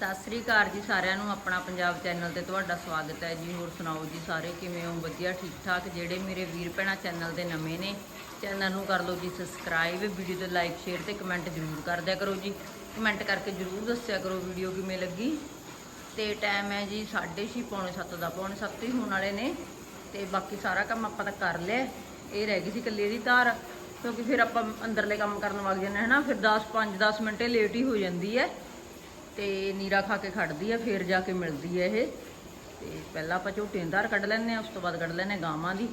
ਸਤਿ ਸ੍ਰੀ ਅਕਾਲ ਜੀ ਸਾਰਿਆਂ ਨੂੰ, ਆਪਣਾ ਪੰਜਾਬ ਚੈਨਲ ਤੇ ਤੁਹਾਡਾ ਸਵਾਗਤ ਹੈ ਜੀ। ਹੋਰ ਸੁਣਾਓ ਜੀ ਸਾਰੇ, ਕਿਵੇਂ ਹੋ? ਵਧੀਆ ਠੀਕ ਠਾਕ ਜਿਹੜੇ ਮੇਰੇ ਵੀਰ ਭੈਣਾਂ ਚੈਨਲ ਦੇ ਨਵੇਂ ਨੇ, ਚੈਨਲ ਨੂੰ ਕਰ ਲਓ ਜੀ ਸਬਸਕ੍ਰਾਈਬ, ਵੀਡੀਓ ਤੇ ਲਾਈਕ, ਸ਼ੇਅਰ ਤੇ ਕਮੈਂਟ ਜ਼ਰੂਰ ਕਰ ਦਿਆ ਕਰੋ ਜੀ। ਕਮੈਂਟ ਕਰਕੇ ਜ਼ਰੂਰ ਦੱਸਿਆ ਕਰੋ ਵੀਡੀਓ ਕਿਵੇਂ ਲੱਗੀ। ਤੇ ਟਾਈਮ ਹੈ ਜੀ 6:30 ਪੌਣੇ 7 ਦਾ, ਪੌਣੇ 7 ਹੀ ਹੋਣ ਵਾਲੇ ਨੇ। ਤੇ ਬਾਕੀ ਸਾਰਾ ਕੰਮ ਆਪਾਂ ਤਾਂ ਕਰ ਲਿਆ। ਇਹ ਰਹਿ ਗਈ ਸੀ ਇਕੱਲੀ ਦੀ ਧਾਰ, ਕਿਉਂਕਿ ਫਿਰ ਆਪਾਂ ਅੰਦਰਲੇ ਕੰਮ ਕਰਨ ਵਗ ਜਾਂਦੇ ਹਾਂ ਨਾ ਫਿਰ 10 5 10 ਮਿੰਟੇ ਲੇਟ ਹੀ ਹੋ ਜਾਂਦੀ ਹੈ। ਤੇ ਨੀਰਾ ਖਾ ਕੇ ਖੜਦੀ ਹੈ ਫਿਰ ਜਾ ਕੇ ਮਿਲਦੀ ਹੈ ਇਹ। ਤੇ ਪਹਿਲਾਂ ਆਪਾਂ ਝੋਟੀਆਂ ਦੀ ਕੱਢ ਲੈਂਦੇ ਆ, ਉਸ ਤੋਂ ਬਾਅਦ ਕੱਢ ਲੈਂਦੇ ਹਾਂ ਗਾਵਾਂ ਦੀ।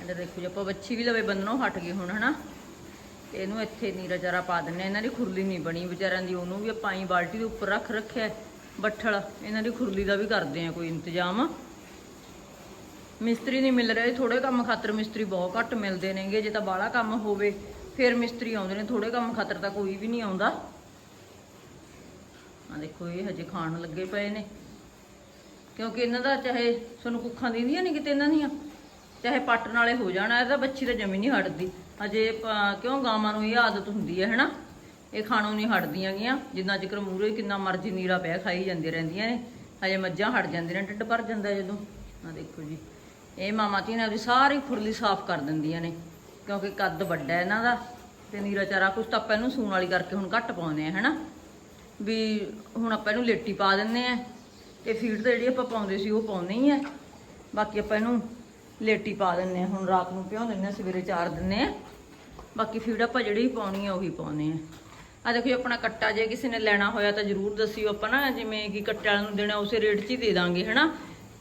ਇਹਦੇ ਦੇਖੋ ਜੀ, ਆਪਾਂ ਬੱਚੀ ਵੀ ਲਵੇ ਬੰਨਣੋਂ ਹਟ ਗਈ ਹੁਣ, ਹਨਾ। ਤੇ ਇਹਨੂੰ ਇੱਥੇ ਨੀਰਾ ਚਾਰਾ ਪਾ ਦਿੰਨੇ ਆ। ਇਹਨਾਂ ਦੀ ਖੁਰਲੀ ਨਹੀਂ ਬਣੀ ਵਿਚਾਰਿਆਂ ਦੀ, ਉਹਨੂੰ ਵੀ ਆਪਾਂ ਹੀ ਬਾਲਟੀ ਦੇ ਉੱਪਰ ਰੱਖ ਰੱਖਿਆ ਬੱਠਲ। ਇਹਨਾਂ ਦੀ ਖੁਰਲੀ ਦਾ ਵੀ ਕਰਦੇ ਆ ਕੋਈ ਇੰਤਜ਼ਾਮ। ਮਿਸਤਰੀ ਨਹੀਂ ਮਿਲ ਰਹੇ ਥੋੜੇ ਕੰਮ ਖਾਤਰ ਮਿਸਤਰੀ ਬਹੁਤ ਘੱਟ ਮਿਲਦੇ ਨੇਗੇ। ਜੇ ਤਾਂ ਬਾਹਲਾ ਕੰਮ ਹੋਵੇ, ਫਿਰ ਮਿਸਤਰੀ ਆਉਂਦੇ ਨੇ ਥੋੜੇ ਕੰਮ ਖਾਤਰ ਤਾਂ ਕੋਈ ਵੀ ਨਹੀਂ ਆਉਂਦਾ। ਆ ਦੇਖੋ, ਇਹ ਹਜੇ ਖਾਣ ਲੱਗੇ ਪਏ ਨੇ। ਕਿਉਂਕਿ ਇਹਨਾਂ ਦਾ ਚਾਹੇ ਤੁਹਾਨੂੰ ਕੁੱਖਾਂ ਦਿੰਦੀਆਂ ਨਹੀਂ ਕਿਤੇ ਇਹਨਾਂ ਦੀਆਂ, ਚਾਹੇ ਪੱਟਣ ਵਾਲੇ ਹੋ ਜਾਣਾ, ਇਹਦਾ ਬੱਚੀ ਤਾਂ ਜਮੀ ਨਹੀਂ ਹਟਦੀ। ਹਜੇ ਕਿਉਂ ਗਾਵਾਂ ਨੂੰ ਇਹ ਆਦਤ ਹੁੰਦੀ ਹੈ, ਹੈਨਾ? ਇਹ ਖਾਣੋਂ ਨਹੀਂ ਹਟਦੀਆਂ ਗੀਆਂ। ਜਿੰਨਾ ਚਿਕਰ ਮੂਰੇ ਕਿੰਨਾ ਮਰਜ਼ੀ ਨੀਰਾ ਪਿਆ ਖਾਈ ਜਾਂਦੀਆਂ ਰਹਿੰਦੀਆਂ ਨੇ, ਹਜੇ ਮੱਝਾਂ ਹਟ ਜਾਂਦੀਆਂ ਨੇ, ਢਿੱਡ ਭਰ ਜਾਂਦਾ ਜਦੋਂ। ਆ ਦੇਖੋ ਜੀ, ਇਹ ਮਾਮਾ ਧੀ ਨੇ ਉਹਦੀ ਸਾਰੀ ਖੁਰਲੀ ਸਾਫ਼ ਕਰ ਦਿੰਦੀਆਂ ਨੇ, ਕਿਉਂਕਿ ਕੱਦ ਵੱਡਾ ਇਹਨਾਂ ਦਾ, ਤੇ ਨੀਰਾ ਚਾਰਾ ਕੁਛ ਤਾਂ ਆਪਾਂ ਇਹਨੂੰ ਸੂਣ ਵਾਲੀ ਕਰਕੇ ਹੁਣ ਘੱਟ ਪਾਉਂਦੇ ਆ ਹੈਨਾ? ਵੀ ਹੁਣ ਆਪਾਂ ਇਹਨੂੰ ਲੇਟੀ ਪਾ ਦਿੰਨੇ ਆ ਤੇ ਫੀਡ ਤਾਂ ਜਿਹੜੀ ਆਪਾਂ ਪਾਉਂਦੇ ਸੀ, ਉਹ ਪਾਉਂਦੇ ਹੀ ਆ ਬਾਕੀ ਆਪਾਂ ਇਹਨੂੰ ਲੇਟੀ ਪਾ ਦਿੰਨੇ ਆ ਹੁਣ ਰਾਤ ਨੂੰ ਭਿਉਂ ਦਿੰਨੇ ਆ ਸਵੇਰੇ ਚਾਰ ਦਿੰਨੇ ਆ ਬਾਕੀ ਫੀਡ ਆਪਾਂ ਜਿਹੜੀ ਪਾਉਣੀ ਆ, ਉਹੀ ਪਾਉਂਦੇ ਆ ਆ ਦੇਖੋ ਜੀ, ਆਪਣਾ ਕੱਟਾ ਜੇ ਕਿਸੇ ਨੇ ਲੈਣਾ ਹੋਇਆ ਤਾਂ ਜਰੂਰ ਦੱਸਿਓ ਆਪਾਂ ਨਾ। ਜਿਵੇਂ ਕਿ ਕੱਟੇ ਵਾਲਿਆਂ ਨੂੰ ਦੇਣਾ, ਉਸੇ ਰੇਟ 'ਚ ਹੀ ਦੇ ਦਾਂਗੇ, ਹਨਾ?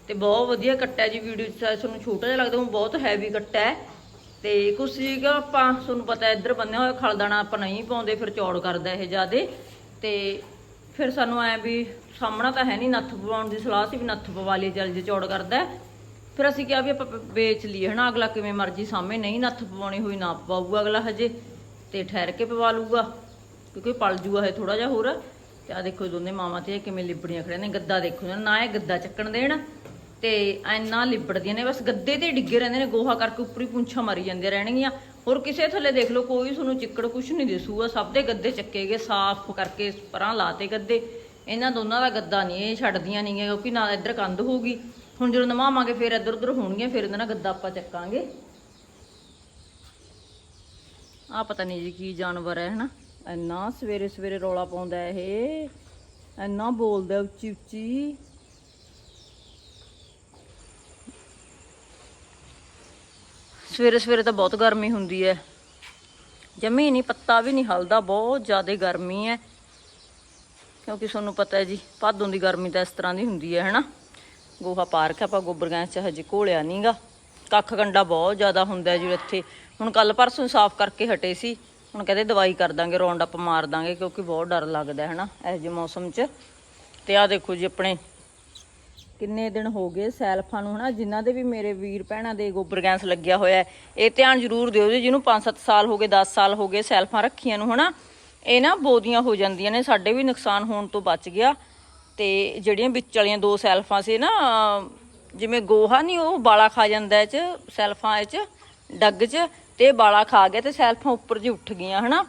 ਤੇ ਬਹੁਤ ਵਧੀਆ ਕੱਟਾ ਜੀ ਵੀਡੀਓ 'ਚ। ਸ਼ਾਇਦ ਤੁਹਾਨੂੰ ਛੋਟਾ ਜਿਹਾ ਲੱਗਦਾ, ਉਹ ਬਹੁਤ ਹੈਵੀ ਕੱਟਾ ਹੈ। ਤੇ ਕੁਛ ਸੀਗਾ ਆਪਾਂ, ਤੁਹਾਨੂੰ ਪਤਾ ਇੱਧਰ ਬੰਨਿਆ ਹੋਇਆ ਖਲਦਾਣਾ ਆਪਾਂ ਨਹੀਂ ਪਾਉਂਦੇ, ਫਿਰ ਚੌੜ ਕਰਦਾ ਇਹ ਜਿਆਦੇ। ਤੇ ਫਿਰ ਸਾਨੂੰ ਐ ਵੀ ਸਾਹਮਣਾ ਤਾਂ ਹੈ ਨਹੀਂ ਨੱਥ ਪਵਾਉਣ ਦੀ ਸਲਾਹ ਸੀ ਵੀ ਨੱਥ ਪਵਾ ਲਈ ਜਲ ਜੇ ਚੌੜ ਕਰਦਾ ਫਿਰ ਅਸੀਂ ਕਿਹਾ ਵੀ ਆਪਾਂ ਵੇਚ ਲਈਏ ਹਨਾ, ਅਗਲਾ ਕਿਵੇਂ ਮਰਜ਼ੀ ਸਾਹਮਣੇ ਨਹੀਂ ਨੱਥ ਪਵਾਉਣੀ ਹੋਈ ਨਾ ਪਵਾਊਗਾ ਅਗਲਾ ਹਜੇ ਤੇ ਠਹਿਰ ਕੇ ਪਵਾ ਲੂਗਾ ਕਿਉਂਕਿ ਪਲ ਜੂਗਾ ਇਹ ਥੋੜਾ ਜਿਹਾ ਹੋਰ। ਤੇ ਆ ਦੇਖੋ ਦੋਨੇ ਮਾਵਾਂ ਤੇ ਇਹ ਕਿਵੇਂ ਲਿਬੜੀਆਂ ਖੜੀਆਂ ਨੇ, ਗੱਦਾ ਦੇਖੋ ਨਾ ਇਹ ਗੱਦਾ ਚੱਕਣ ਦੇਣ ਤੇ ਐਨਾ ਲਿਬੜਦੀਆਂ ਨੇ, ਬਸ ਗੱਦੇ ਤੇ ਡਿੱਗੇ ਰਹਿੰਦੇ ਨੇ, ਗੋਹਾ ਕਰਕੇ ਉੱਪਰ ਹੀ ਪੁੰਛਾਂ ਮਾਰੀ ਜਾਂਦੀਆਂ ਰਹਿਣਗੀਆਂ। ਹੋਰ ਕਿਸੇ ਥੱਲੇ ਦੇਖ ਲਓ, ਕੋਈ ਤੁਹਾਨੂੰ ਚਿੱਕੜ ਕੁਛ ਨਹੀਂ ਦਿਸੂਗਾ, ਸਭ ਦੇ ਗੱਦੇ ਚੱਕੇ ਗਏ, ਸਾਫ਼ ਕਰਕੇ ਪਰਾਂ ਲਾਤੇ ਗੱਦੇ। ਇਹਨਾਂ ਦੋਨਾਂ ਦਾ ਗੱਦਾ ਨਹੀਂ, ਇਹ ਛੱਡਦੀਆਂ ਨਹੀਂ ਕਿਉਂਕਿ ਨਾ ਇੱਧਰ ਕੰਧ ਹੋਊਗੀ। ਹੁਣ ਜਦੋਂ ਨਵਾਵਾਂਗੇ ਫਿਰ ਇੱਧਰ ਉੱਧਰ ਹੋਣਗੀਆਂ, ਫਿਰ ਇਹਨਾਂ ਨਾ ਗੱਦਾ ਆਪਾਂ ਚੱਕਾਂਗੇ। ਆ ਪਤਾ ਨਹੀਂ ਜੀ ਕੀ ਜਾਨਵਰ ਹੈ, ਹਨਾ? ਇੰਨਾ ਸਵੇਰੇ ਸਵੇਰੇ ਰੌਲਾ ਪਾਉਂਦਾ ਇਹ, ਇੰਨਾ ਬੋਲਦਾ ਉੱਚੀ ਉੱਚੀ ਸਵੇਰੇ ਸਵੇਰੇ ਤਾਂ ਬਹੁਤ ਗਰਮੀ ਹੁੰਦੀ ਹੈ ਜਮੀ ਨਹੀਂ ਪੱਤਾ ਵੀ ਨਹੀਂ ਹਲਦਾ, ਬਹੁਤ ਜ਼ਿਆਦਾ ਗਰਮੀ ਹੈ ਕਿਉਂਕਿ ਤੁਹਾਨੂੰ ਪਤਾ ਹੈ ਜੀ, ਭਾਦੋਂ ਦੀ ਗਰਮੀ ਤਾਂ ਇਸ ਤਰ੍ਹਾਂ ਦੀ ਹੁੰਦੀ ਹੈ ਹਨਾ? ਗੋਹਾ ਪਾਰਕ ਆਪਾਂ ਗੋਬਰ ਗੈਸ ਚ ਹਜੇ ਘੋਲਿਆ ਨਹੀਂਗਾ ਕੱਖ ਕੰਡਾ ਬਹੁਤ ਜ਼ਿਆਦਾ ਹੁੰਦਾ ਜੀ ਇੱਥੇ ਹੁਣ ਕੱਲ ਪਰਸੋਂ ਸਾਫ਼ ਕਰਕੇ ਹਟੇ ਸੀ। ਹੁਣ ਕਹਿੰਦੇ ਦਵਾਈ ਕਰ ਦਾਂਗੇ ਰੌਂਡ ਅਪ ਮਾਰ ਦਾਂਗੇ, ਕਿਉਂਕਿ ਬਹੁਤ ਡਰ ਲੱਗਦਾ ਹੈ ਹਨਾ, ਇਹੋ ਜਿਹੇ ਮੌਸਮ 'ਚ। ਤੇ ਆਹ ਦੇਖੋ ਜੀ ਆਪਣੇ ਕਿੰਨੇ ਦਿਨ ਹੋ ਗਏ ਸੈਲਫਾਂ ਨੂੰ, ਹਨਾ? ਜਿਨ੍ਹਾਂ ਦੇ ਵੀ ਮੇਰੇ ਵੀਰ ਭੈਣਾਂ ਦੇ ਗੋਬਰ ਗੈਸ ਲੱਗਿਆ ਹੋਇਆ ਇਹ ਧਿਆਨ ਜ਼ਰੂਰ ਦਿਓ ਜੀ, ਜਿਹਨੂੰ 5-7 ਸਾਲ ਹੋ ਗਏ 10 ਸਾਲ ਹੋ ਗਏ ਸੈਲਫਾਂ ਰੱਖੀਆਂ ਨੂੰ, ਹਨਾ? ਇਹ ਨਾ ਬੋਦੀਆਂ ਹੋ ਜਾਂਦੀਆਂ ਨੇ, ਸਾਡੇ ਵੀ ਨੁਕਸਾਨ ਹੋਣ ਤੋਂ ਬਚ ਗਿਆ। ਤੇ ਜਿਹੜੀਆਂ ਵਿੱਚ ਵਾਲੀਆਂ ਦੋ ਸੈਲਫਾਂ ਸੀ ਨਾ, ਜਿਵੇਂ ਗੋਹਾ ਨਹੀਂ ਉਹ ਬਾਲਾ ਖਾ ਜਾਂਦਾ ਇਹ ਚ, ਸੈਲਫਾਂ ਇਹ ਚ, ਡੱਗ ਚ, ਤੇ ਇਹ ਬਾਲਾ ਖਾ ਗਿਆ ਤੇ ਸੈਲਫਾਂ ਉੱਪਰ ਜੀ ਉੱਠ ਗਈਆਂ, ਹਨਾ?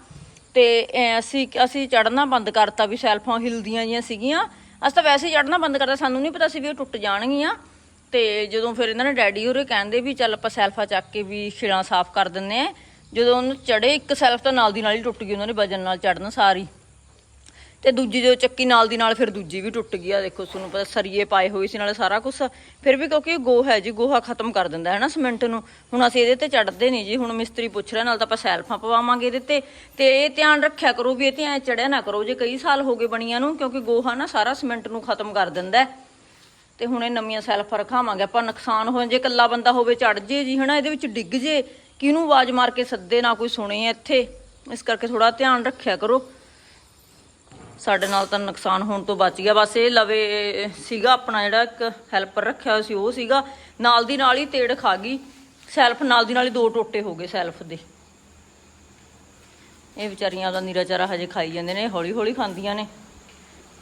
ਤੇ ਅਸੀਂ ਅਸੀਂ ਚੜਨਾ ਬੰਦ ਕਰਤਾ ਵੀ ਸੈਲਫਾਂ ਹਿਲਦੀਆਂ ਜੀਆਂ ਸੀਗੀਆਂ ਅਸੀਂ ਤਾਂ ਵੈਸੇ ਹੀ ਚੜਨਾ ਬੰਦ ਕਰਤਾ, ਸਾਨੂੰ ਨਹੀਂ ਪਤਾ ਸੀ ਵੀ ਉਹ ਟੁੱਟ ਜਾਣਗੀਆਂ। ਤੇ ਜਦੋਂ ਫਿਰ ਇਹਨਾਂ ਨੇ ਡੈਡੀ ਹੋਰੇ ਕਹਿੰਦੇ ਵੀ ਚੱਲ ਆਪਾਂ ਸੈਲਫਾ ਚੱਕ ਕੇ ਵੀ ਛਿਲਾਂ ਸਾਫ਼ ਕਰ ਦਿੰਨੇ ਆ ਜਦੋਂ ਉਹਨੂੰ ਚੜੇ ਇੱਕ ਸੈਲਫ ਤਾਂ ਨਾਲ ਦੀ ਨਾਲ ਹੀ ਟੁੱਟ ਗਈ, ਉਹਨਾਂ ਨੇ ਵਜਨ ਨਾਲ ਚੜਨ ਸਾਰੀ। ਤੇ ਦੂਜੀ ਜੋ ਚੱਕੀ ਨਾਲ ਦੀ ਨਾਲ ਫਿਰ ਦੂਜੀ ਵੀ ਟੁੱਟ ਗਈ ਆ। ਦੇਖੋ ਤੁਹਾਨੂੰ ਪਤਾ ਸਰੀਏ ਪਾਏ ਹੋਏ ਸੀ, ਨਾਲੇ ਸਾਰਾ ਕੁਝ ਫਿਰ ਵੀ ਕਿਉਂਕਿ ਇਹ ਗੋਹਾ ਹੈ ਜੀ, ਗੋਹਾ ਖਤਮ ਕਰ ਦਿੰਦਾ ਹੈ ਨਾ ਸੀਮੈਂਟ ਨੂੰ। ਹੁਣ ਅਸੀਂ ਇਹਦੇ ਤੇ ਚੜਦੇ ਨਹੀਂ ਜੀ। ਹੁਣ ਮਿਸਤਰੀ ਪੁੱਛ ਰਿਹਾ, ਨਾਲ ਤਾਂ ਆਪਾਂ ਸੈਲਫਾਂ ਪਵਾਵਾਂਗੇ ਇਹਦੇ ਤੇ। ਤੇ ਇਹ ਧਿਆਨ ਰੱਖਿਆ ਕਰੋ ਵੀ ਇਹ ਤੇ ਐ ਚੜਿਆ ਨਾ ਕਰੋ। ਜੇ ਕਈ ਸਾਲ ਹੋ ਗਏ ਬਣੀਆਂ ਨੂੰ, ਕਿਉਂਕਿ ਗੋਹਾ ਨਾ ਸਾਰਾ ਸੀਮੈਂਟ ਨੂੰ ਖਤਮ ਕਰ ਦਿੰਦਾ ਹੈ। ਤੇ ਹੁਣ ਇਹ ਨਵੀਆਂ ਸੈਲਫਾਂ ਰਖਾਵਾਂਗੇ। ਆਪਾਂ ਨੁਕਸਾਨ ਹੋ ਜੇ ਇਕੱਲਾ ਬੰਦਾ ਹੋਵੇ ਚੜ ਜੇ ਜੀ, ਹਨਾ, ਇਹਦੇ ਵਿੱਚ ਡਿੱਗ ਜੇ। ਕਿਹਨੂੰ ਆਵਾਜ਼ ਮਾਰ ਕੇ ਸੱਦੇ ਨਾ ਕੋਈ ਸੁਣੇ ਇੱਥੇ? ਇਸ ਕਰਕੇ ਥੋੜਾ ਧਿਆਨ ਰੱਖਿਆ ਕਰੋ। ਸਾਡੇ ਨਾਲ ਤਾਂ ਨੁਕਸਾਨ ਹੋਣ ਤੋਂ ਬਚ ਗਿਆ। ਬਸ ਇਹ ਲਵੇ, ਸੀਗਾ ਆਪਣਾ ਜਿਹੜਾ ਇੱਕ ਹੈਲਪਰ ਰੱਖਿਆ ਹੋਇਆ ਸੀ, ਉਹ ਸੀਗਾ। ਨਾਲ ਦੀ ਨਾਲ ਹੀ ਤੇੜ ਖਾ ਗਈ। ਸੈਲਫ ਨਾਲ ਦੀ ਨਾਲ ਹੀ ਦੋ ਟੋਟੇ ਹੋ ਗਏ ਸੈਲਫ ਦੇ। ਇਹ ਵਿਚਾਰੀਆਂ ਦਾ ਨੀਰਾ ਚਾਰਾ ਹਜੇ ਖਾਈ ਜਾਂਦੇ ਨੇ ਹੌਲੀ ਹੌਲੀ ਖਾਂਦੀਆਂ ਨੇ।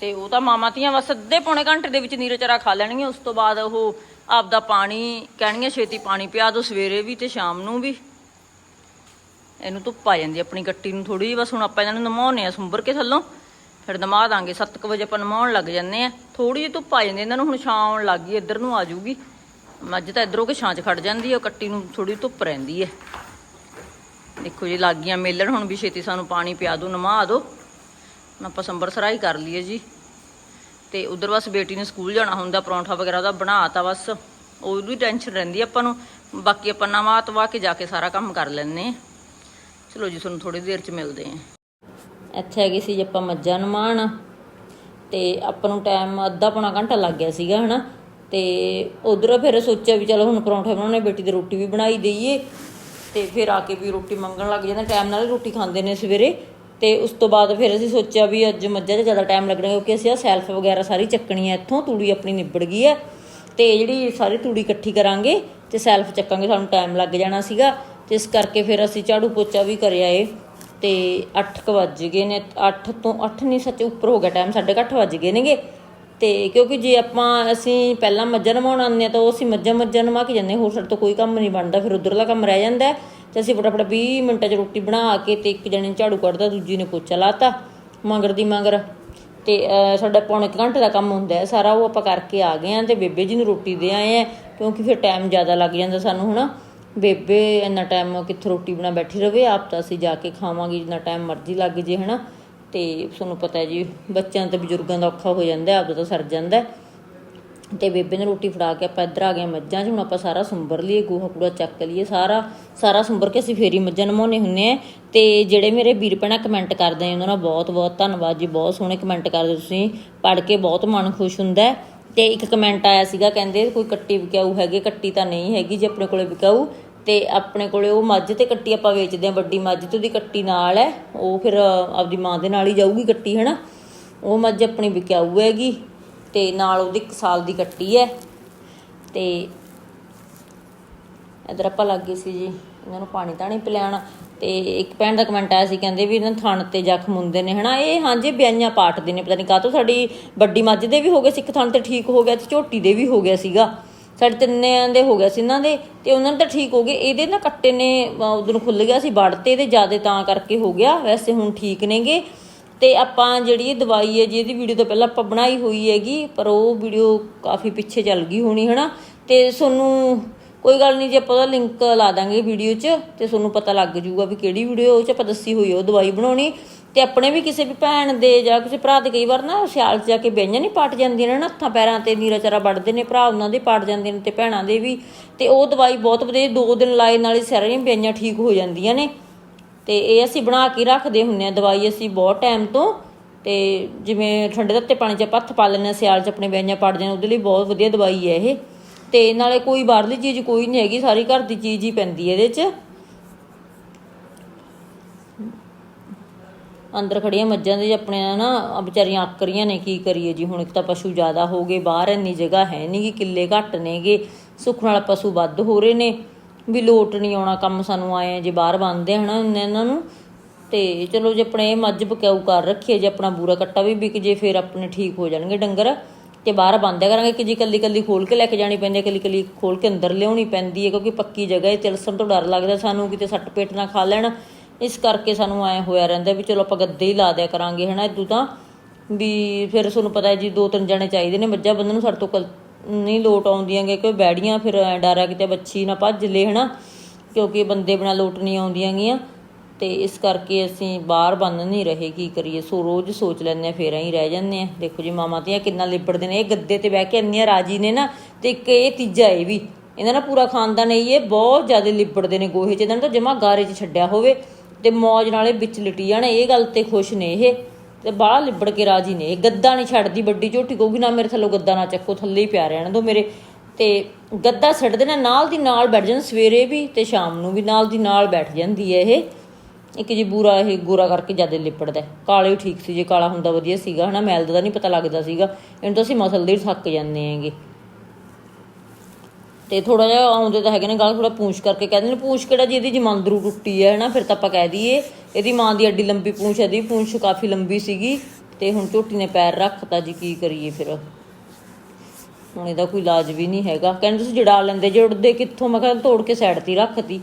ਤੇ ਉਹ ਤਾਂ ਮਾਮਾ ਧੀਆਂ ਬਸ ਅੱਧੇ ਪੌਣੇ ਘੰਟੇ ਦੇ ਵਿੱਚ ਨੀਰਾ ਚਾਰਾ ਖਾ ਲੈਣਗੀਆਂ। ਉਸ ਤੋਂ ਬਾਅਦ ਉਹ ਆਪਦਾ ਪਾਣੀ ਕਹਿਣਗੀਆਂ, ਛੇਤੀ ਪਾਣੀ ਪਿਆ ਦੋ ਸਵੇਰੇ ਵੀ ਤੇ ਸ਼ਾਮ ਨੂੰ ਵੀ। ਇਹਨੂੰ ਧੁੱਪ ਆ ਜਾਂਦੀ ਆਪਣੀ ਕੱਟੀ ਨੂੰ ਥੋੜੀ ਜਿਹੀ। ਬਸ ਹੁਣ ਆਪਾਂ ਇਹਨਾਂ ਨੂੰ ਨਮਾਉਣੇ ਆ ਸੁੰਬਰ ਕੇ ਥੱਲੋਂ। ਫਿਰ ਨਮਾ ਦਾਂਗੇ। 7:00 ਵਜੇ ਆਪਾਂ ਨਮਾਉਣ ਲੱਗ ਜੰਨੇ ਆ। ਥੋੜੀ ਜਿਹੀ ਧੁੱਪ ਆ ਜਾਂਦੀ ਇਹਨਾਂ ਨੂੰ ਹੁਣ ਛਾਂ ਆਉਣ ਲੱਗ ਗਈ, ਇੱਧਰ ਨੂੰ ਆ ਜੂਗੀ ਮੱਝ ਤਾਂ ਇੱਧਰੋਂ ਕੇ ਛਾਂ 'ਚ ਖੜ ਜਾਂਦੀ ਹੈ ਕੱਟੀ ਨੂੰ ਥੋੜੀ ਧੁੱਪ ਰਹਿੰਦੀ ਹੈ ਦੇਖੋ ਜੀ, ਲੱਗ ਗਈਆਂ ਮੇਲਣ, ਹੁਣ ਵੀ ਛੇਤੀ ਸਾਨੂੰ ਪਾਣੀ ਪਿਆ ਦੋ ਨਮਾ ਦੋ ਆਪਾਂ ਸੰਬਰ ਸਰਾਈ ਕਰ ਲਈਏ ਜੀ। ਤੇ ਉਧਰ ਬਸ ਬੇਟੀ ਨੇ ਸਕੂਲ ਜਾਣਾ ਹੁੰਦਾ, ਪਰੌਂਠਾ ਵਗੈਰਾ ਦਾ ਬਣਾਤਾ ਬਸ। ਉਹਦੀ ਟੈਨਸ਼ਨ ਰਹਿੰਦੀ ਆਪਾਂ ਨੂੰ। ਬਾਕੀ ਆਪਾਂ ਨਵਾਂ ਤਵਾ ਕੇ ਜਾ ਕੇ ਸਾਰਾ ਕੰਮ ਕਰ ਲੈਣੇ ਚਲੋ ਜੀ, ਤੁਹਾਨੂੰ ਥੋੜੀ ਦੇਰ ਚ ਮਿਲਦੇ ਆ। ਇੱਥੇ ਹੈਗੀ ਸੀ ਜੀ ਆਪਾਂ ਮੱਝਾਂ ਨਮਾਣ ਤੇ ਆਪਾਂ ਨੂੰ ਟਾਈਮ ਅੱਧਾ ਪੌਣਾ ਘੰਟਾ ਲੱਗ ਗਿਆ ਸੀਗਾ, ਹਨਾ? ਤੇ ਉਧਰ ਫਿਰ ਸੋਚਿਆ ਵੀ ਚਲੋ ਹੁਣ ਪਰੌਂਠੇ ਬਣਾਉਣੇ, ਬੇਟੀ ਦੀ ਰੋਟੀ ਵੀ ਬਣਾਈ ਦਈਏ। ਤੇ ਫਿਰ ਆ ਕੇ ਵੀ ਰੋਟੀ ਮੰਗਣ ਲੱਗ ਜਾਂਦੇ ਟਾਈਮ ਨਾਲ ਹੀ ਰੋਟੀ ਖਾਂਦੇ ਨੇ ਸਵੇਰੇ। ਤੇ ਉਸ ਤੋਂ ਬਾਅਦ ਫਿਰ ਅਸੀਂ ਸੋਚਿਆ ਵੀ ਅੱਜ ਮੱਝਾਂ 'ਚ ਜ਼ਿਆਦਾ ਟਾਈਮ ਲੱਗਣਾ, ਕਿਉਂਕਿ ਅਸੀਂ ਆ ਸੈਲਫ ਵਗੈਰਾ ਸਾਰੀ ਚੱਕਣੀ ਹੈ ਇੱਥੋਂ ਤੂੜੀ ਆਪਣੀ ਨਿਬੜ ਗਈ ਹੈ ਤੇ ਜਿਹੜੀ ਸਾਰੀ ਤੂੜੀ ਇਕੱਠੀ ਕਰਾਂਗੇ ਤੇ ਸੈਲਫ ਚੱਕਾਂਗੇ, ਸਾਨੂੰ ਟਾਈਮ ਲੱਗ ਜਾਣਾ ਸੀਗਾ। ਤੇ ਇਸ ਕਰਕੇ ਫਿਰ ਅਸੀਂ ਝਾੜੂ ਪੋਚਾ ਵੀ ਕਰਿਆ ਏ। ਤੇ 8 ਵੱਜ ਗਏ ਨੇ 8 ਤੋਂ 8 ਨਹੀਂ ਸੱਚ ਉੱਪਰ ਹੋ ਗਿਆ ਟਾਈਮ 8:30 ਵੱਜ ਗਏ ਨੇਗੇ। ਤੇ ਕਿਉਂਕਿ ਜੇ ਆਪਾਂ ਅਸੀਂ ਪਹਿਲਾਂ ਮੱਝਾਂ ਨਵਾਉਣ ਆਉਂਦੇ ਹਾਂ ਤਾਂ ਉਹ ਅਸੀਂ ਮੱਝਾਂ ਮੱਝਾਂ ਨਵਾ ਕੇ ਜਾਂਦੇ ਹਾਂ, ਹੋਰ ਸਾਡੇ ਤੋਂ ਕੋਈ ਕੰਮ ਨਹੀਂ ਬਣਦਾ ਫਿਰ ਉਧਰਲਾ ਕੰਮ ਰਹਿ ਜਾਂਦਾ ਹੈ। ਤੇ ਅਸੀਂ ਫਟਾਫਟ 20 ਮਿੰਟਾਂ 'ਚ ਰੋਟੀ ਬਣਾ ਕੇ ਤੇ ਇੱਕ ਜਣੇ ਨੇ ਝਾੜੂ ਕੱਢਦਾ ਦੂਜੀ ਨੇ ਪੋਚਾ ਲਾਤਾ ਮੰਗਰ ਦੀ ਮੰਗਰ। ਤੇ ਸਾਡਾ ਪੌਣੇ ਕੁ ਘੰਟੇ ਦਾ ਕੰਮ ਹੁੰਦਾ ਹੈ। ਸਾਰਾ ਉਹ ਆਪਾਂ ਕਰਕੇ ਆ ਗਏ ਆ ਤੇ ਬੇਬੇ ਜੀ ਨੂੰ ਰੋਟੀ ਦੇ ਆਏ ਆ ਕਿਉਂਕਿ ਫਿਰ ਟਾਈਮ ਜ਼ਿਆਦਾ ਲੱਗ ਜਾਂਦਾ ਸਾਨੂੰ ਹਨਾ। ਬੇਬੇ ਇੰਨਾ ਟਾਈਮ ਕਿੱਥੇ ਰੋਟੀ ਬਣਾ ਬੈਠੀ ਰਵੇ ਆਪ ਤਾਂ ਅਸੀਂ ਜਾ ਕੇ ਖਾਵਾਂਗੇ ਜਿੰਨਾ ਟਾਈਮ ਮਰਜ਼ੀ ਲੱਗ ਜੇ ਹਨਾ ਤੇ ਤੁਹਾਨੂੰ ਪਤਾ ਜੀ ਬੱਚਿਆਂ ਤੇ ਬਜ਼ੁਰਗਾਂ ਦਾ ਔਖਾ ਹੋ ਜਾਂਦਾ ਹੈ, ਆਪ ਤਾਂ ਸਰ ਜਾਂਦਾ ਹੈ। ਤੇ ਬੇਬੇ ਨੇ ਰੋਟੀ ਫੜਾ ਕੇ ਆਪਾਂ ਇੱਧਰ ਆ ਗਏ ਮੱਝਾਂ 'ਚ ਹੁਣ ਆਪਾਂ ਸਾਰਾ ਸੁੰਬਰ ਲਈਏ ਗੋਹਾ ਕੂੜਾ ਚੱਕ ਲਈਏ ਸਾਰਾ ਸਾਰਾ ਸੁੰਬਰ ਕੇ ਅਸੀਂ ਫੇਰੀ ਮੱਝਾਂ ਨਮਾਉਣੇ ਹੁੰਨੇ ਆ ਤੇ ਜਿਹੜੇ ਮੇਰੇ ਵੀਰ ਭੈਣਾਂ ਕਮੈਂਟ ਕਰਦੇ ਆ ਉਹਨਾਂ ਦਾ ਬਹੁਤ ਬਹੁਤ ਧੰਨਵਾਦ ਜੀ ਬਹੁਤ ਸੋਹਣੇ ਕਮੈਂਟ ਕਰਦੇ ਤੁਸੀਂ ਪੜ੍ਹ ਕੇ ਬਹੁਤ ਮਨ ਖੁਸ਼ ਹੁੰਦਾ ਹੈ। ਤੇ ਇੱਕ ਕਮੈਂਟ ਆਇਆ ਸੀਗਾ ਕਹਿੰਦੇ ਕੋਈ ਕੱਟੀ ਵਿਕਾਊ ਹੈਗੇ ਕੱਟੀ ਤਾਂ ਨਹੀਂ ਹੈਗੀ ਜੇ ਆਪਣੇ ਕੋਲੇ ਵਿਕਾਊ ਤੇ ਆਪਣੇ ਕੋਲੇ ਉਹ ਮੱਝ ਤੇ ਕੱਟੀ ਆਪਾਂ ਵੇਚਦੇ ਆ ਵੱਡੀ ਮੱਝ ਤੇ ਉਹਦੀ ਕੱਟੀ ਨਾਲ ਹੈ। ਉਹ ਫਿਰ ਆਪਦੀ ਮਾਂ ਦੇ ਨਾਲ ਹੀ ਜਾਊਗੀ ਕੱਟੀ, ਹਨਾ? ਉਹ ਮੱਝ ਆਪਣੀ ਵਿਕਾਊ ਹੈਗੀ ਤੇ ਨਾਲ ਉਹਦੀ 1 ਸਾਲ ਦੀ ਕੱਟੀ ਹੈ। ਤੇ ਇਧਰ ਆਪਾਂ ਲੱਗ ਗਏ ਸੀ ਜੀ, ਇਹਨਾਂ ਨੂੰ ਪਾਣੀ ਤਾਂ ਨਹੀਂ ਪਿਲਾਉਣਾ। ਤੇ ਇੱਕ ਭੈਣ ਦਾ ਕਮੈਂਟ ਆਇਆ ਸੀ, ਕਹਿੰਦੇ ਵੀ ਇਹਨਾਂ ਥਣ ਤੇ ਜ਼ਖਮ ਹੁੰਦੇ ਨੇ, ਹਨਾ? ਇਹ ਹਾਂਜੀ ਬਿਆਈਆਂ ਪਾਟਦੇ ਨੇ, ਪਤਾ ਨਹੀਂ ਕਾਹਤੋਂ ਸਾਡੀ ਵੱਡੀ ਮੱਝ ਦੇ ਵੀ ਹੋ ਗਏ ਸੀ ਇੱਕ ਥਣ ਤੇ ਠੀਕ ਹੋ ਗਿਆ ਤੇ ਝੋਟੀ ਦੇ ਵੀ ਹੋ ਗਿਆ ਸੀਗਾ। ਸਾਡੇ ਤਿੰਨਿਆਂ ਦੇ ਹੋ ਗਿਆ ਸੀ ਇਹਨਾਂ ਦੇ, ਤੇ ਉਹਨਾਂ ਨੂੰ ਤਾਂ ਠੀਕ ਹੋ ਗਏ। ਇਹਦੇ ਨਾ ਕੱਟੇ ਨੇ ਉਦੋਂ ਖੁੱਲ ਗਿਆ ਸੀ ਵੜ ਤੇ ਇਹਦੇ ਜਿਆਦੇ ਤਾਂ ਕਰਕੇ ਹੋ ਗਿਆ। ਵੈਸੇ ਹੁਣ ਠੀਕ ਨੇਗੇ। ਤੇ ਆਪਾਂ ਜਿਹੜੀ ਇਹ ਦਵਾਈ ਹੈ ਜੀ, ਇਹਦੀ ਵੀਡੀਓ ਤੋਂ ਪਹਿਲਾਂ ਆਪਾਂ ਬਣਾਈ ਹੋਈ ਹੈਗੀ, ਪਰ ਉਹ ਵੀਡੀਓ ਕਾਫੀ ਪਿੱਛੇ ਚੱਲ ਗਈ ਹੋਣੀ, ਹਨਾ? ਤੇ ਤੁਹਾਨੂੰ ਕੋਈ ਗੱਲ ਨਹੀਂ, ਜੇ ਆਪਾਂ ਉਹਦਾ ਲਿੰਕ ਲਾ ਦਾਂਗੇ ਵੀਡੀਓ 'ਚ, ਤੇ ਤੁਹਾਨੂੰ ਪਤਾ ਲੱਗ ਜਾਊਗਾ ਵੀ ਕਿਹੜੀ ਵੀਡੀਓ ਉਹ 'ਚ ਆਪਾਂ ਦੱਸੀ ਹੋਈ ਹੈ ਉਹ ਦਵਾਈ ਬਣਾਉਣੀ। ਤੇ ਆਪਣੇ ਵੀ ਕਿਸੇ ਵੀ ਭੈਣ ਦੇ ਜਾਂ ਕਿਸੇ ਭਰਾ ਦੇ ਕਈ ਵਾਰ ਨਾ ਸਿਆਲ 'ਚ ਜਾ ਕੇ ਬਹਿਆਂ ਨਹੀਂ ਪਾਟ ਜਾਂਦੀਆਂ ਨੇ ਨਾ, ਹੱਥਾਂ ਪੈਰਾਂ ਤੇ ਨੀਰਾ ਚਾਰਾ ਵੱਢਦੇ ਨੇ, ਭਰਾ ਉਹਨਾਂ ਦੇ ਪਾਟ ਜਾਂਦੇ ਨੇ ਤੇ ਭੈਣਾਂ ਦੇ ਵੀ। ਤੇ ਉਹ ਦਵਾਈ ਬਹੁਤ ਵਧੀਆ ਦੋ ਦਿਨ ਲਾਏ ਨਾਲ ਹੀ ਸਾਰੀਆਂ ਬਹਿਆਂ ਠੀਕ ਹੋ ਜਾਂਦੀਆਂ ਨੇ। ਤੇ ਇਹ ਅਸੀਂ ਬਣਾ ਕੇ ਰੱਖਦੇ ਹੁੰਨੇ ਆ ਦਵਾਈ ਅਸੀਂ ਬਹੁਤ ਟਾਈਮ ਤੋਂ। ਤੇ ਜਿਵੇਂ ਠੰਡੇ ਦੱਤੇ ਪਾਣੀ 'ਚ ਆਪਾਂ ਹੱਥ ਪਾ ਲੈਂਦੇ ਹਾਂ, ਸਿਆਲ 'ਚ ਆਪਣੇ ਬੈਂਜਾਂ ਪੜ ਜਾਣ, ਉਹਦੇ ਲਈ ਬਹੁਤ ਵਧੀਆ ਦਵਾਈ ਹੈ ਇਹ। ਤੇ ਨਾਲੇ ਕੋਈ ਬਾਹਰਲੀ ਚੀਜ਼ ਕੋਈ ਨਹੀਂ ਹੈਗੀ, ਸਾਰੀ ਘਰ ਦੀ ਚੀਜ਼ ਹੀ ਪੈਂਦੀ ਇਹਦੇ 'ਚ। ਅੰਦਰ ਖੜੀਆਂ ਮੱਝਾਂ ਦੇ ਆਪਣੇ ਨਾ ਵਿਚਾਰੀਆਂ ਅੱਕ ਰਹੀਆਂ ਨੇ, ਕੀ ਕਰੀਏ ਜੀ? ਹੁਣ ਇੱਕ ਤਾਂ ਪਸ਼ੂ ਜ਼ਿਆਦਾ ਹੋ ਗਏ, ਬਾਹਰ ਇੰਨੀ ਜਗ੍ਹਾ ਹੈ ਨਹੀਂ ਗੀ, ਕਿੱਲੇ ਘੱਟ ਨੇਗੇ ਸੁੱਖ ਨਾਲ ਪਸ਼ੂ ਵੱਧ ਹੋ ਰਹੇ ਨੇ। ਵੀ ਲੋਟ ਨਹੀਂ ਆਉਣਾ ਕੰਮ ਸਾਨੂੰ ਆਏ ਜੇ ਬਾਹਰ ਬੰਨਦੇ ਹਨਾ ਇਹਨਾਂ ਨੂੰ। ਤੇ ਚਲੋ ਜੇ ਆਪਣੇ ਮੱਝ ਬਕਾਊ ਕਰ ਰੱਖੀਏ, ਜੇ ਆਪਣਾ ਬੂਰਾ ਕੱਟਾ ਵੀ ਵਿਕ ਜੇ, ਫਿਰ ਆਪਣੇ ਠੀਕ ਹੋ ਜਾਣਗੇ ਡੰਗਰ। ਤੇ ਬਾਹਰ ਬੰਦਿਆ ਕਰਾਂਗੇ ਕਿ ਜੀ ਕੱਲੀ ਕੱਲੀ ਖੋਲ ਕੇ ਲੈ ਕੇ ਜਾਣੀ ਪੈਂਦੀ ਹੈ ਕੱਲੀ ਕੱਲੀ ਖੋਲ ਕੇ ਅੰਦਰ ਲਿਆਉਣੀ ਪੈਂਦੀ ਹੈ ਕਿਉਂਕਿ ਪੱਕੀ ਜਗ੍ਹਾ ਹੈ ਤਿਲਸਣ ਤੋਂ ਡਰ ਲੱਗਦਾ ਸਾਨੂੰ ਕਿਤੇ ਸੱਟ ਪੇਟ ਨਾ ਖਾ ਲੈਣ। ਇਸ ਕਰਕੇ ਸਾਨੂੰ ਐ ਹੋਇਆ ਰਹਿੰਦਾ ਵੀ ਚਲੋ ਆਪਾਂ ਗੱਦੇ ਹੀ ਲਾ ਦਿਆ ਕਰਾਂਗੇ, ਹਨਾ? ਇਦੋਂ ਤਾਂ ਵੀ ਫਿਰ ਤੁਹਾਨੂੰ ਪਤਾ ਹੈ ਜੀ ਦੋ ਤਿੰਨ ਜਣੇ ਚਾਹੀਦੇ ਨੇ ਮੱਝਾਂ ਬੰਨਣ ਨੂੰ, ਸਾਡੇ ਤੋਂ ਕਲ- ਨਹੀਂ ਲੋਟ ਆਉਂਦੀਆਂ ਗੇ ਕੋਈ ਬੈੜੀਆਂ ਫਿਰ ਐਂ ਡਰ ਆ ਕਿਤੇ ਬੱਚੀ ਨਾ ਭੱਜ ਲੇ, ਹਨਾ? ਕਿਉਂਕਿ ਬੰਦੇ ਬਿਨਾ ਲੋਟ ਨਹੀਂ ਆਉਂਦੀਆਂ ਗੀਆਂ। ਤੇ ਇਸ ਕਰਕੇ ਅਸੀਂ ਬਾਹਰ ਬੰਨ ਨਹੀਂ ਰਹੇ, ਕੀ ਕਰੀਏ? ਸੋ ਰੋਜ਼ ਸੋਚ ਲੈਂਦੇ ਆ ਫੇਰ ਐਂ ਰਹਿ ਜਾਂਦੇ ਆ ਦੇਖੋ ਜੀ ਮਾਮਾ ਧੀਆਂ ਕਿੰਨਾ ਲਿਬੜਦੇ ਨੇ। ਇਹ ਗੱਦੇ ਤੇ ਬਹਿ ਕੇ ਇੰਨੀਆਂ ਰਾਜੀ ਨੇ ਨਾ, ਤੇ ਇੱਕ ਇਹ ਤੀਜਾ ਇਹ ਵੀ। ਇਹਨਾਂ ਦਾ ਪੂਰਾ ਖਾਨਦਾਨ ਇਹ ਇਹ ਬਹੁਤ ਜ਼ਿਆਦਾ ਲਿਬੜਦੇ ਨੇ ਗੋਹੇ 'ਚ। ਇਹਨਾਂ ਨੂੰ ਤਾਂ ਜਮਾ ਗਾਰੇ 'ਚ ਛੱਡਿਆ ਹੋਵੇ। ਤੇ ਮੌਜ ਨਾਲੇ ਵਿੱਚ ਲਿਟੀ ਜਾਣ, ਇਹ ਗੱਲ ਤੇ ਖੁਸ਼ ਨੇ ਇਹ। ਤੇ ਬਾਹਲਾ ਲਿਬੜ ਕੇ ਰਾਜੀ ਨੇ। ਇਹ ਗੱਦਾ ਨਹੀਂ ਛੱਡਦੀ ਵੱਡੀ ਝੋਟੀ, ਕਹੂਗੀ ਨਾ ਮੇਰੇ ਥੱਲੋਂ ਗੱਦਾ ਨਾ ਚੱਕੋ, ਥੱਲੇ ਹੀ ਪਿਆ ਰਹਿਣ ਦੋ ਮੇਰੇ। ਤੇ ਗੱਦਾ ਛੱਡ ਦੇਣਾ ਨਾਲ ਦੀ ਨਾਲ ਬੈਠ ਜਾਣ ਸਵੇਰੇ ਵੀ ਤੇ ਸ਼ਾਮ ਨੂੰ ਵੀ, ਨਾਲ ਦੀ ਨਾਲ ਬੈਠ ਜਾਂਦੀ ਹੈ ਇਹ। ਇੱਕ ਜੀ ਬੂਰਾ ਇਹ ਗੋਰਾ ਕਰਕੇ ਜ਼ਿਆਦਾ ਲਿਪੜਦਾ ਹੈ। ਕਾਲੇ ਹੀ ਠੀਕ ਸੀ, ਜੇ ਕਾਲਾ ਹੁੰਦਾ ਵਧੀਆ ਸੀਗਾ, ਹਨਾ, ਮੈਲ ਦਾ ਨਹੀਂ ਪਤਾ ਲੱਗਦਾ ਸੀਗਾ। ਇਹਨੂੰ ਤਾਂ ਅਸੀਂ ਮਸਲਦੇ ਹੀ ਥੱਕ ਜਾਂਦੇ ਹੈਗੇ। ਤੇ ਥੋੜਾ ਜਿਹਾ ਆਉਂਦੇ ਤਾਂ ਹੈਗੇ ਨੇ ਗੱਲ ਥੋੜਾ ਪੂੰਛ ਕਰਕੇ ਕਹਿੰਦੇ ਨੇ, ਪੂੰਛ ਕਿਹੜਾ ਜੀ, ਇਹਦੀ ਜਮਾਂਦਰੂ ਟੁੱਟੀ ਹੈ, ਹਨਾ, ਫਿਰ ਤਾਂ ਆਪਾਂ ਕਹਿ ਦਈਏ। ਇਹਦੀ ਮਾਂ ਦੀ ਐਡੀ ਲੰਬੀ ਪੂੰਛ ਇਹਦੀ ਪੂੰਛ ਕਾਫੀ ਲੰਬੀ ਸੀਗੀ ਤੇ ਹੁਣ ਝੋਟੀ ਨੇ ਪੈਰ ਰੱਖਤਾ ਜੀ, ਕੀ ਕਰੀਏ ਫਿਰ। ਹੁਣ ਇਹਦਾ ਕੋਈ ਇਲਾਜ ਵੀ ਨਹੀਂ ਹੈਗਾ। ਕਹਿੰਦੇ ਤੁਸੀਂ ਜੜਾ ਲੈਂਦੇ ਜੁੜਦੇ ਕਿੱਥੋਂ? ਮੈਂ ਕਿਹਾ ਤੋੜ ਕੇ ਸਾਈਡ ਤੇ ਹੀ ਰੱਖਤੀ।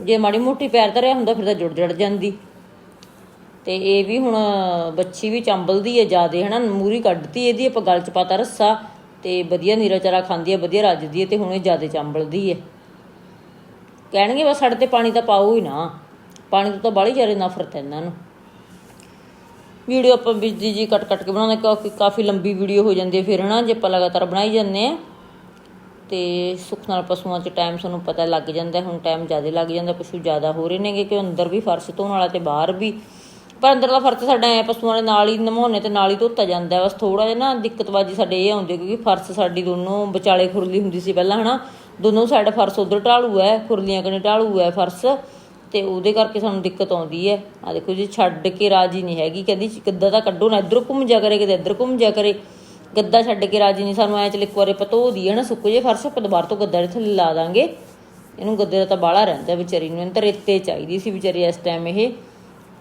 ਜੇ ਮਾੜੀ ਮੋਟੀ ਪੈਰ ਧਰਿਆ ਹੁੰਦਾ, ਫਿਰ ਤਾਂ ਜੁੜ ਜੜ ਜਾਂਦੀ। ਤੇ ਇਹ ਵੀ ਹੁਣ ਬੱਚੀ ਵੀ ਚੰਬਲਦੀ ਹੈ ਜਿਆਦੇ, ਹਨਾ, ਮੂਰੀ ਕੱਢਤੀ, ਇਹਦੀ ਆਪਾਂ ਗਲ ਚ ਪਾਤਾ ਰੱਸਾ। ਤੇ ਵਧੀਆ ਨੀਰਾ ਚਾਰਾ ਖਾਂਦੀ ਹੈ ਵਧੀਆ ਰੱਜਦੀ ਹੈ ਤੇ ਹੁਣ ਇਹ ਜ਼ਿਆਦਾ ਚੰਬਲਦੀ ਹੈ ਕਹਿਣਗੇ ਬਸ ਸਾਡੇ ਤੇ ਪਾਣੀ ਤਾਂ ਪਾਓ ਹੀ ਨਾ। ਪਾਣੀ ਤੋਂ ਤਾਂ ਬਾਹਲੀ ਜ਼ਿਆਦਾ ਨਫ਼ਰਤ ਹੈ ਇਹਨਾਂ ਨੂੰ। ਵੀਡੀਓ ਆਪਾਂ ਬਿਜਲੀ ਜੀ ਕੱਟ ਕੱਟ ਕੇ ਬਣਾਉਂਦੇ ਕਿਉਂਕਿ ਕਾਫੀ ਲੰਬੀ ਵੀਡੀਓ ਹੋ ਜਾਂਦੀ ਹੈ ਫਿਰ, ਹਨਾ, ਜੇ ਆਪਾਂ ਲਗਾਤਾਰ ਬਣਾਈ ਜਾਂਦੇ ਆ। ਤੇ ਸੁੱਖ ਨਾਲ ਪਸ਼ੂਆਂ 'ਚ ਟਾਈਮ ਸਾਨੂੰ ਪਤਾ ਲੱਗ ਜਾਂਦਾ, ਹੁਣ ਟਾਈਮ ਜ਼ਿਆਦਾ ਲੱਗ ਜਾਂਦਾ, ਪਸ਼ੂ ਜ਼ਿਆਦਾ ਹੋ ਰਹੇ ਨੇਗੇ ਕਿ ਅੰਦਰ ਵੀ ਫਰਸ਼ ਧੋਣ ਵਾਲਾ ਤੇ ਬਾਹਰ ਵੀ। ਪਰ ਅੰਦਰ ਦਾ ਫਰਸ਼ ਸਾਡਾ ਐ ਪਸ਼ੂਆਂ ਦੇ ਨਾਲ ਹੀ ਨਮਾਉਣੇ ਤੇ ਨਾਲ ਹੀ ਧੋਤਾ ਜਾਂਦਾ ਬਸ ਥੋੜਾ ਜਿਹਾ ਨਾ ਦਿੱਕਤਬਾਜੀ ਸਾਡੇ ਇਹ ਆਉਂਦੀ ਕਿਉਂਕਿ ਫਰਸ਼ ਸਾਡੀ ਦੋਨੋਂ ਵਿਚਾਲੇ ਖੁਰਲੀ ਹੁੰਦੀ ਸੀ ਪਹਿਲਾਂ, ਹਨਾ? ਦੋਨੋਂ ਸਾਈਡ ਫਰਸ਼ ਉਧਰ ਢਾਲੂ ਹੈ, ਖੁਰਲੀਆਂ ਕਨੇ ਢਾਲੂ ਹੈ ਫਰਸ਼ ਤੇ ਉਹਦੇ ਕਰਕੇ ਸਾਨੂੰ ਦਿੱਕਤ ਆਉਂਦੀ ਹੈ। ਆ ਦੇਖੋ ਜੀ, ਛੱਡ ਕੇ ਰਾਜੀ ਨਹੀਂ ਹੈਗੀ। ਕਹਿੰਦੀ ਗੱਦਾ ਤਾਂ ਕੱਢੋ ਨਾ, ਇੱਧਰੋਂ ਘੁੰਮ ਜਾ ਕਰੇ, ਕਿਤੇ ਇੱਧਰ ਘੁੰਮ ਜਾ ਕਰੇ। ਗੱਦਾ ਛੱਡ ਕੇ ਰਾਜੀ ਨਹੀਂ, ਸਾਨੂੰ ਐ ਚਲ ਇੱਕ ਵਾਰੀ ਪਤੋ ਦੀ ਹੈ ਨਾ ਸੁੱਕ ਜੇ ਫਰਸ਼, ਆਪਾਂ ਦੁਬਾਰਾ ਤੋਂ ਗੱਦਾ ਦੇ ਥੱਲੇ ਲਾ ਦਾਂਗੇ। ਇਹਨੂੰ ਗੱਦੇ ਦਾ ਤਾਂ ਬਾਹਲਾ ਰਹਿੰਦਾ ਵਿਚਾਰੀ ਨੂੰ, ਇਹਨੂੰ ਤਾਂ ਰੇਤੇ ਚਾਹੀਦੀ ਸੀ ਵਿਚਾਰੀ ਇਸ ਟਾਈਮ ਇਹ।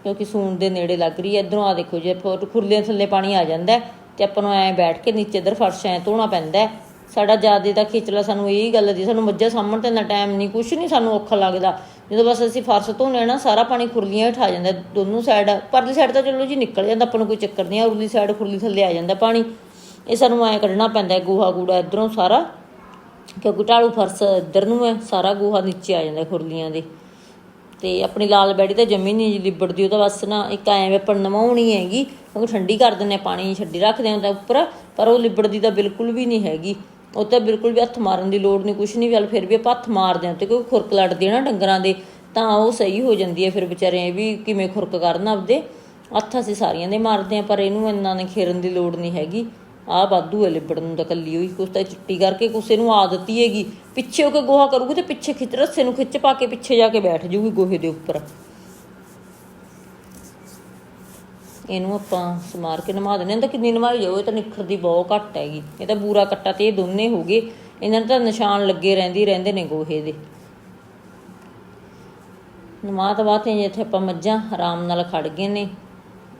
ਕਿਉਂਕਿ ਸੂਣ ਦੇ ਨੇੜੇ ਲੱਗ ਰਹੀ ਹੈ, ਇਧਰੋਂ ਆ ਦੇਖੋ ਜੇ ਫੁਰ- ਖੁਰਲੀਆਂ ਥੱਲੇ ਪਾਣੀ ਆ ਜਾਂਦਾ ਹੈ ਤੇ ਆਪਾਂ ਨੂੰ ਐ ਬੈਠ ਕੇ ਨੀਚੇ ਇਧਰ ਫਰਸ਼ ਐ ਧੋਣਾ ਪੈਂਦਾ ਸਾਡਾ ਜ਼ਿਆਦਾ ਦਾ ਖੇਚਲਾ ਸਾਨੂੰ ਇਹ ਗੱਲ ਦੀ, ਸਾਨੂੰ ਮੱਝਾਂ ਸਾਹਮਣ ਤੇ ਨਾ ਟਾਈਮ ਨਹੀਂ ਕੁਛ ਨਹੀਂ ਸਾਨੂੰ ਔਖਾ ਲੱਗਦਾ। ਜਦੋਂ ਬਸ ਅਸੀਂ ਫਰਸ਼ ਧੋਣੇ ਨਾ, ਸਾਰਾ ਪਾਣੀ ਖੁਰਲੀਆਂ ਹੇਠ ਆ ਜਾਂਦਾ ਦੋਨੋਂ ਸਾਈਡ ਪਰਲੀ ਸਾਈਡ ਤਾਂ ਚਲੋ ਜੀ ਨਿਕਲ ਜਾਂਦਾ, ਆਪਾਂ ਨੂੰ ਕੋਈ ਚੱਕਰ ਨਹੀਂ ਆ ਉਰਲੀ ਸਾਈਡ ਖੁਰਲੀ ਥੱਲੇ ਆ ਜਾਂਦਾ ਪਾਣੀ। ਇਹ ਸਾਨੂੰ ਐ ਕੱਢਣਾ ਪੈਂਦਾ ਹੈ, ਗੋਹਾ ਕੂੜਾ ਇਧਰੋਂ ਸਾਰਾ। ਕਿਉਂਕਿ ਢਾਲੂ ਫਰਸ਼ ਇੱਧਰ ਨੂੰ ਹੈ, ਸਾਰਾ ਗੋਹਾ ਨੀਚੇ ਆ ਜਾਂਦਾ ਖੁਰਲੀਆਂ ਦੇ। ਤੇ ਆਪਣੀ ਲਾਲ ਬੈੜੀ ਤਾਂ ਜਮੀ ਨਹੀਂ ਲਿਬੜਦੀ ਉਹ ਤਾਂ ਬਸ ਨਾ ਇੱਕ ਐਂ ਵੇਪਣ ਨਵਾਉਣੀ ਹੈਗੀ ਉਹ ਠੰਡੀ ਕਰ ਦਿੰਦੇ ਆ ਪਾਣੀ ਛੱਡੀ ਰੱਖਦੇ ਹਾਂ ਤਾਂ ਉੱਪਰ, ਪਰ ਉਹ ਲਿਬੜਦੀ ਤਾਂ ਬਿਲਕੁਲ ਵੀ ਨਹੀਂ ਹੈਗੀ। ਉਹ ਤਾਂ ਬਿਲਕੁਲ ਵੀ ਹੱਥ ਮਾਰਨ ਦੀ ਲੋੜ ਨਹੀਂ ਕੁਛ ਨਹੀਂ ਚੱਲ ਫਿਰ ਵੀ ਆਪਾਂ ਹੱਥ ਮਾਰਦੇ ਹਾਂ ਤੇ ਕਿਉਂਕਿ ਖੁਰਕ ਲੜਦੀ ਹੈ ਨਾ ਡੰਗਰਾਂ ਦੇ, ਤਾਂ ਉਹ ਸਹੀ ਹੋ ਜਾਂਦੀ ਹੈ ਫਿਰ ਵਿਚਾਰੇ ਇਹ ਵੀ ਕਿਵੇਂ ਖੁਰਕ ਕਰਨ ਆਪਦੇ। ਹੱਥ ਅਸੀਂ ਸਾਰੀਆਂ ਦੇ ਮਾਰਦੇ ਆ ਪਰ ਇਹਨੂੰ ਇੰਨਾ ਨੇ ਖੇਰਨ ਦੀ ਲੋੜ ਨਹੀਂ ਹੈਗੀ। ਆਹ ਵਾਧੂ ਹੈ ਲਿਬੜਨ ਨੂੰ ਤਾਂ ਕੱਲੀ ਹੋਈ, ਕੁਛ ਤਾਂ ਚਿੱਟੀ ਕਰਕੇ ਕਿਸੇ ਨੂੰ ਆਦਤ ਹੀ ਹੈਗੀ। ਪਿੱਛੇ ਹੋ ਕੇ ਗੋਹਾ ਕਰੂਗੀ ਤੇ ਪਿੱਛੇ ਖਿੱਚ, ਰੱਸੇ ਨੂੰ ਖਿੱਚ ਪਾ ਕੇ ਪਿੱਛੇ ਜਾ ਕੇ ਬੈਠ ਜੂਗੀ ਗੋਹੇ ਦੇ ਉੱਪਰ। ਇਹਨੂੰ ਆਪਾਂ ਸਮਾਰ ਕੇ ਨਮਾ ਦਿੰਦੇ ਹਾਂ। ਤਾਂ ਕਿੰਨੀ ਨਮਾਈ ਜਾਓ ਇਹ ਤਾਂ ਨਿਖਰਦੀ ਬਹੁਤ ਘੱਟ ਹੈਗੀ। ਇਹ ਤਾਂ ਬੂਰਾ ਕੱਟਾ ਤੇ ਇਹ ਦੋਨੇ ਹੋ ਗਏ। ਇਹਨਾਂ ਨੂੰ ਤਾਂ ਨਿਸ਼ਾਨ ਲੱਗੇ ਰਹਿੰਦੇ ਰਹਿੰਦੇ ਨੇ ਗੋਹੇ ਦੇ। ਨਮਾ ਤੋਂ ਬਾਅਦ ਇੱਥੇ ਆਪਾਂ ਮੱਝਾਂ ਆਰਾਮ ਨਾਲ ਖੜ ਗਏ ਨੇ।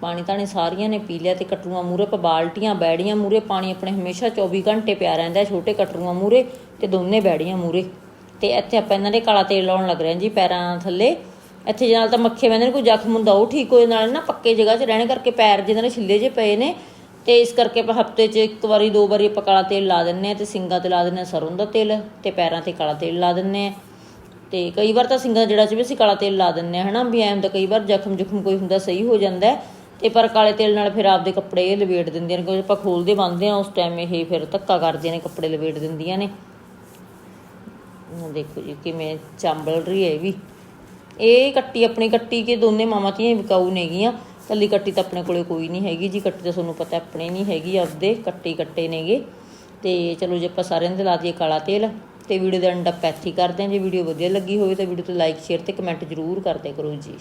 ਪਾਣੀ ਤਾਂ ਤਾਣੀ ਸਾਰੀਆਂ ਨੇ ਪੀ ਲਿਆ ਤੇ ਕਟਰੂਆਂ ਮੂਰੇ ਪਾ ਬਾਲਟੀਆਂ, ਬੈੜੀਆਂ ਮੂਰੇ ਪਾਣੀ ਆਪਣੇ ਹਮੇਸ਼ਾ 24 ਘੰਟੇ ਪਿਆ ਰਹਿੰਦਾ ਛੋਟੇ ਕਟਰੂਆਂ ਮੂਰੇ ਤੇ ਦੋਨੇ ਬੈੜੀਆਂ ਮੂਰੇ ਤੇ ਇੱਥੇ ਆਪਾਂ ਇਹਨਾਂ ਦੇ ਕਾਲਾ ਤੇਲ ਲਾਉਣ ਲੱਗ ਰਹੇ ਹਾਂ ਜੀ ਪੈਰਾਂ ਥੱਲੇ। ਇੱਥੇ ਜੇ ਨਾਲ ਤਾਂ ਮੱਖੇ ਬੰਦੇ ਨੇ, ਕੋਈ ਜ਼ਖਮ ਹੁੰਦਾ, ਉਹ ਠੀਕ ਹੋਏ ਨਾਲ ਨਾ ਪੱਕੇ ਜਗ੍ਹਾ 'ਚ ਰਹਿਣ ਕਰਕੇ ਪੈਰ ਜਿਹਨਾਂ ਦੇ ਛਿੱਲੇ ਜੇ ਪਏ ਨੇ, ਤੇ ਇਸ ਕਰਕੇ ਆਪਾਂ ਹਫ਼ਤੇ 'ਚ ਇੱਕ ਵਾਰੀ, ਦੋ ਵਾਰੀ ਆਪਾਂ ਕਾਲਾ ਤੇਲ ਲਾ ਦਿੰਨੇ ਆ ਤੇ ਸਿੰਗਾਂ ਤੇ ਲਾ ਦਿੰਨੇ ਆ ਸਰੋਂ ਦਾ ਤੇਲ ਤੇ ਪੈਰਾਂ ਤੇ ਕਾਲਾ ਤੇਲ ਲਾ ਦਿੰਨੇ ਆ ਤੇ ਕਈ ਵਾਰ ਤਾਂ ਸਿੰਗਾਂ ਜਿਹੜਾ ਚ ਵੀ ਅਸੀਂ ਕਾਲਾ ਤੇਲ ਲਾ ਦਿੰਨੇ ਆ ਹਨਾ, ਵੀ ਐਂ ਤਾਂ ਕਈ ਵਾਰ ਜ਼ਖਮ ਜ਼ੁਖਮ ਕੋਈ ਹੁੰਦਾ, ਸਹੀ ਹੋ ਜਾਂਦਾ ਤੇ ਪਰ ਕਾਲੇ ਤੇਲ ਨਾਲ ਫਿਰ ਆਪਦੇ ਕੱਪੜੇ ਇਹ ਲਵੇਟ ਦਿੰਦੀਆਂ ਨੇ, ਕਿਉਂਕਿ ਆਪਾਂ ਖੋਲਦੇ ਬੰਨਦੇ ਆ ਉਸ ਟਾਈਮ ਇਹ ਫਿਰ ਧੱਕਾ ਕਰਦੀਆਂ ਨੇ, ਕੱਪੜੇ ਲਵੇਟ ਦਿੰਦੀਆਂ ਨੇ। ਦੇਖੋ ਜੀ ਕਿਵੇਂ ਚੰਬਲ ਰਹੀ ਹੈ ਇਹ ਵੀ। ਇਹ ਕੱਟੀ, ਆਪਣੀ ਕੱਟੀ ਕੇ ਦੋਨੇ ਮਾਮਾ ਤੀਆਂ ਵਿਕਾਊ ਨੇਗੀਆਂ ਕੱਲੀ ਕੱਟੀ ਤਾਂ ਆਪਣੇ ਕੋਲੇ ਕੋਈ ਨਹੀਂ ਹੈਗੀ ਜੀ, ਕੱਟੀ ਤਾਂ ਤੁਹਾਨੂੰ ਪਤਾ ਆਪਣੇ ਨਹੀਂ ਹੈਗੀ, ਆਪਦੇ ਕੱਟੀ ਕੱਟੇ ਨੇਗੇ। ਤੇ ਚਲੋ ਜੇ ਆਪਾਂ ਸਾਰਿਆਂ ਦੇ ਲਾ ਦਈਏ ਕਾਲਾ ਤੇਲ, ਤੇ ਵੀਡੀਓ ਦਾ ਅੰਡਾ ਇੱਥੇ ਕਰਦੇ ਹਾਂ। ਜੇ ਵੀਡੀਓ ਵਧੀਆ ਲੱਗੀ ਹੋਵੇ ਤਾਂ ਵੀਡੀਓ ਤੇ ਲਾਈਕ ਸ਼ੇਅਰ ਤੇ ਕਮੈਂਟ ਜ਼ਰੂਰ ਕਰਦੇ ਕਰੋ ਜੀ।